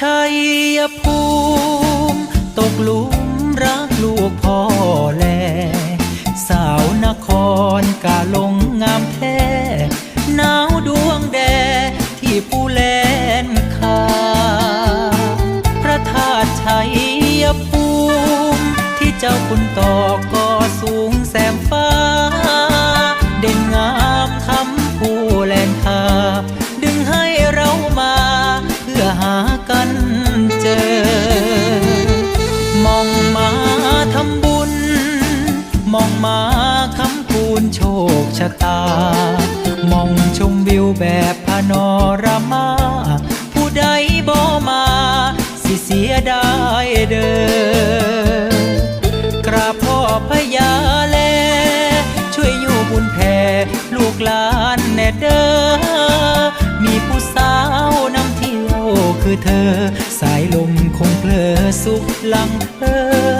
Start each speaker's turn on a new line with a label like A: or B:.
A: ชัยภูมิ ตกหลุมรักลูกพ่อแล สาวนครกาลงงามแท้หนาวดวงแดที่ผู้แลนคาพระธาตุชัยภูมิ ที่เจ้าคุณตอก็ มาคำคูณโชคชะตา มองชมวิวแบบพานอรามา ผู้ใดบ่มา สิเสียดายเด้อกราบพ่อพยาแล ช่วยอยู่บุญแผ่ลูกหลานแน่เด้อ มีผู้สาวนำเที่ยวคือเธอ สายลมคงเพลอสุขลังเพอ